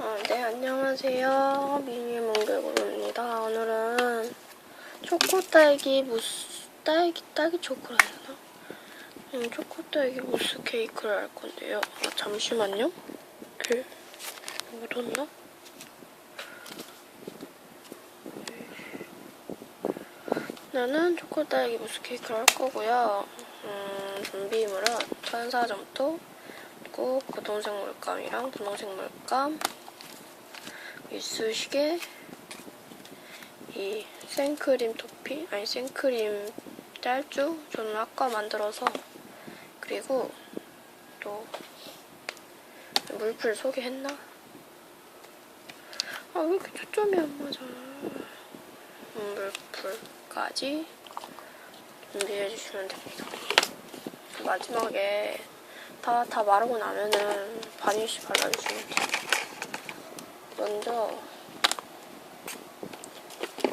어, 네, 안녕하세요. 미니 몽글고입니다. 오늘은 초코 딸기 무스, 딸기, 딸기 초코라 되나? 음, 초코 딸기 무스 케이크를 할 건데요. 아, 잠시만요. 그, 묻었나? 나는 초코 딸기 무스 케이크를 할 거고요. 음, 준비물은 천사점토, 고동색 물감이랑 분홍색 물감, 이쑤시개, 이 생크림 토핑, 아니 생크림 짤주 저는 아까 만들어서 그리고 또 물풀 소개했나? 아 왜 이렇게 초점이 안 맞아? 음, 물풀까지 준비해 주시면 됩니다. 마지막에 다, 다 마르고 나면은 바니쉬 발라주시면 돼요. 먼저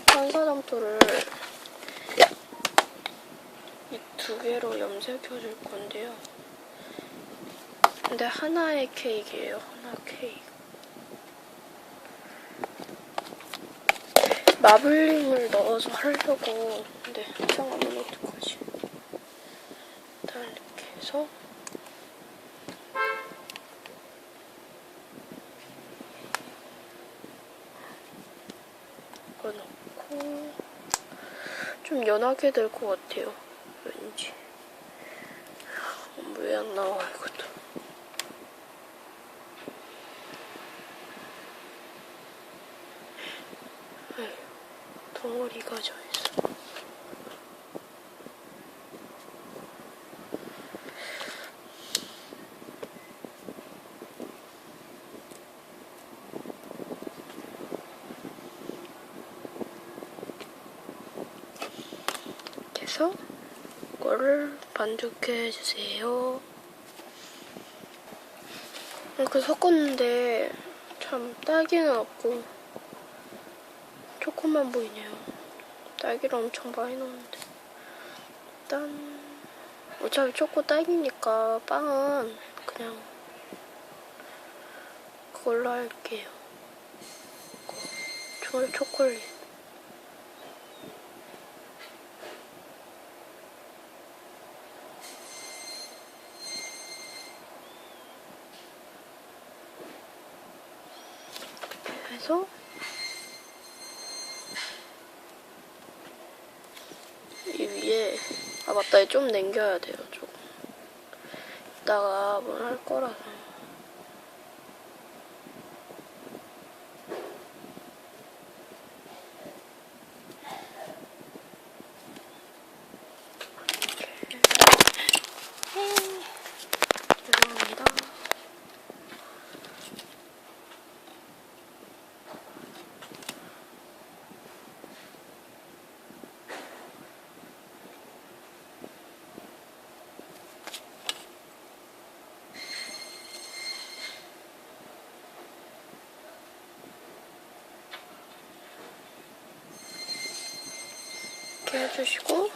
천사점토를 이 두 개로 염색해 줄 건데요. 근데 하나의 케이크예요. 하나 케이크. 마블링을 넣어서 하려고 근데 이상하면 어떡하지? 일단 이렇게 해서 넣고 좀 연하게 될 것 같아요. 왠지 왜 안 나와 이것도. 에휴, 덩어리가 져있 어. 그래서 이거를 반죽해 주세요. 이렇게 섞었는데 참 딸기는 없고 초코만 보이네요. 딸기를 엄청 많이 넣었는데 일단 어차피 초코 딸기니까 빵은 그냥 그걸로 할게요. 초, 초콜릿. 해서? 이 위에. 아 맞다. 이좀 남겨야 돼요 조금 이따가 뭘 할 거라서 이렇게. 죄송합니다 이렇게 해주시고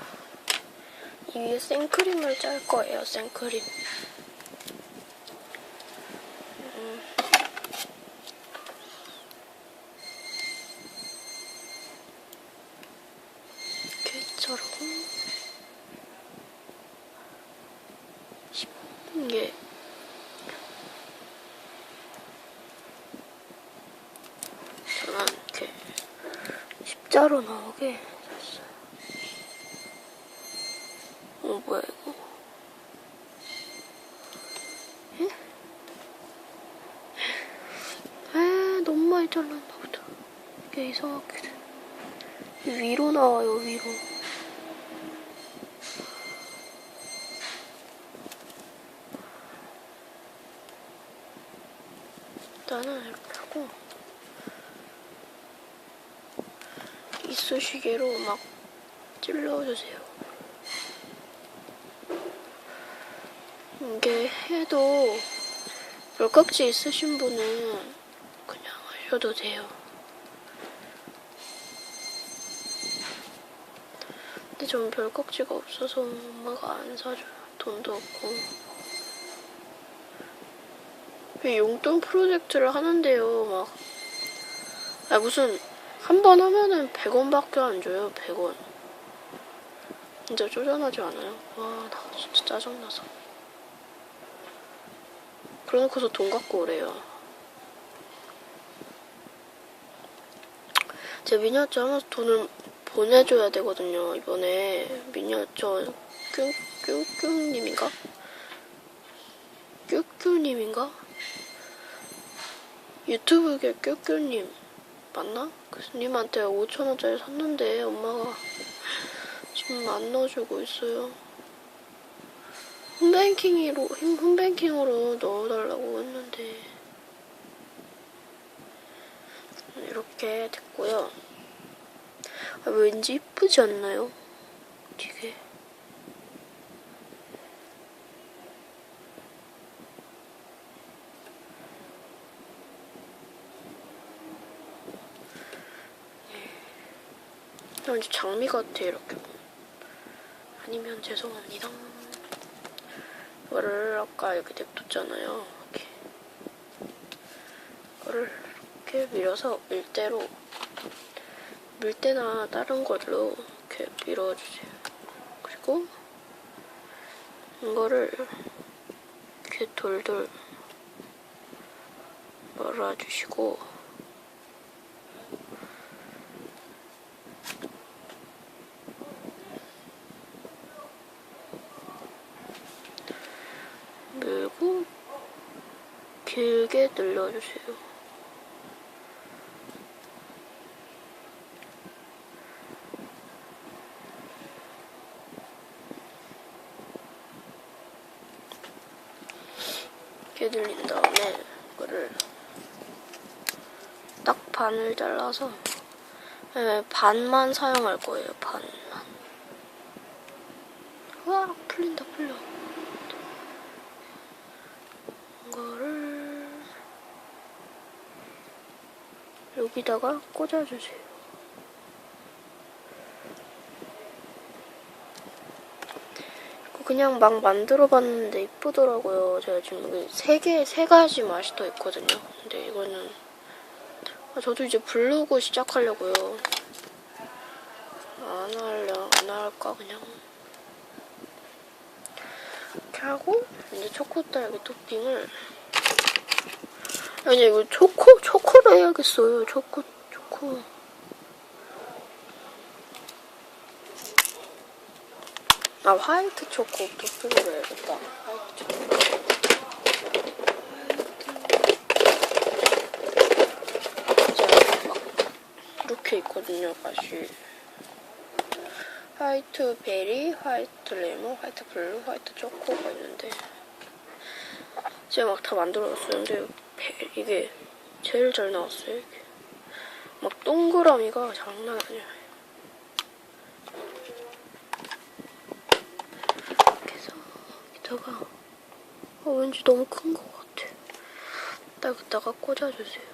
이 위에 생크림을 짤 거예요 생크림 음. 이렇게 자르고 이게 저는 이렇게 십자로 나오게 샀어요. 어, 뭐야, 이거. 에? 에, 너무 많이 잘랐나 보다. 이게 이상하게 돼. 위로 나와요, 위로. 일단은 이렇게 하고, 이쑤시개로 막 찔러주세요. 이게 해도 물깍지 있으신 분은 그냥 하셔도 돼요. 근데 전 별깍지가 없어서 엄마가 안 사줘요. 돈도 없고. 이 용돈 프로젝트를 하는데요, 막. 아, 무슨, 한 번 하면은 100원 밖에 안 줘요, 100원. 진짜 쪼잔하지 않아요? 와, 나 진짜 짜증나서. 그러놓고서 돈 갖고 오래요. 제 미니어처 하면서 돈을 보내줘야 되거든요, 이번에. 미니어처 뀨, 뀨뀨님인가? 뀨뀨님인가? 유튜브계 뀨뀨님 맞나? 교수님한테 5천원짜리 샀는데 엄마가 지금 안 넣어주고 있어요. 홈뱅킹으로, 홈뱅킹으로 넣어달라고 했는데 이렇게 됐고요. 아, 왠지 이쁘지 않나요? 되게 왠지 장미 같아 이렇게. 아니면 죄송합니다. 이거를 아까 이렇게 냅뒀잖아요. 이렇게 이거를 이렇게 밀어서 밀대로 밀대나 다른 걸로 이렇게 밀어주세요. 그리고 이거를 이렇게 돌돌 말아주시고 길게 늘려주세요. 이렇게 늘린 다음에 이거를 딱 반을 잘라서 네, 반만 사용할 거예요. 반만. 와 풀린다 풀려. 이거를 여기다가 꽂아주세요. 그냥 막 만들어봤는데 이쁘더라고요. 제가 지금 세 개, 세 가지 맛이 더 있거든요. 근데 이거는 아, 저도 이제 블로그 시작하려고요. 안 할려, 안 할까 그냥. 이렇게 하고 이제 초코 딸기 토핑을 아니 이거 초코 초코로 해야겠어요. 초코 초코. 아 화이트 초코 토핑으로 해야겠다. 화이트 초코. 이렇게 있거든요 맛이. 화이트 베리, 화이트 레몬, 화이트 블루, 화이트 초코가 있는데 제가 막 다 만들어놨어요. 근데 베- 이게 제일 잘 나왔어요. 이게. 막 동그라미가 장난 아니에요. 이렇게 해서 여기다가 어, 왠지 너무 큰 것 같아. 딱 여기다가 꽂아주세요.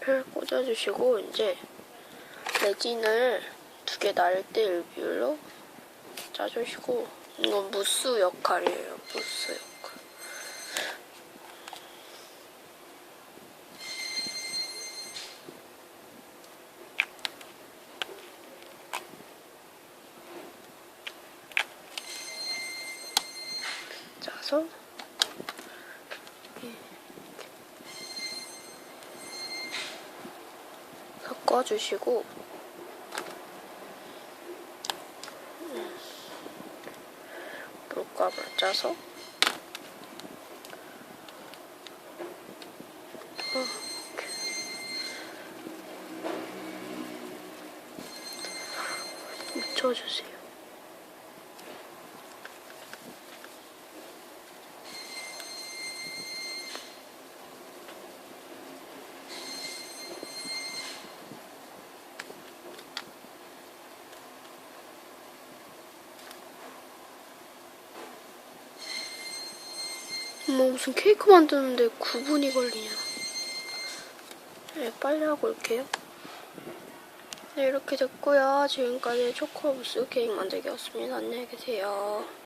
이렇게 꽂아주시고 이제 레진을 두개날때 일비율로 짜주시고 이건 무스 역할이에요. 무스 역할. 짜서 섞어주시고 음, 물감을 짜서 어, 이렇게. 묻혀주세요. 뭐 무슨 케이크 만드는데 9분이 걸리냐. 네, 빨리 하고 올게요. 네, 이렇게 됐고요. 지금까지 초코 무스 케이크 만들기였습니다. 안녕히 계세요.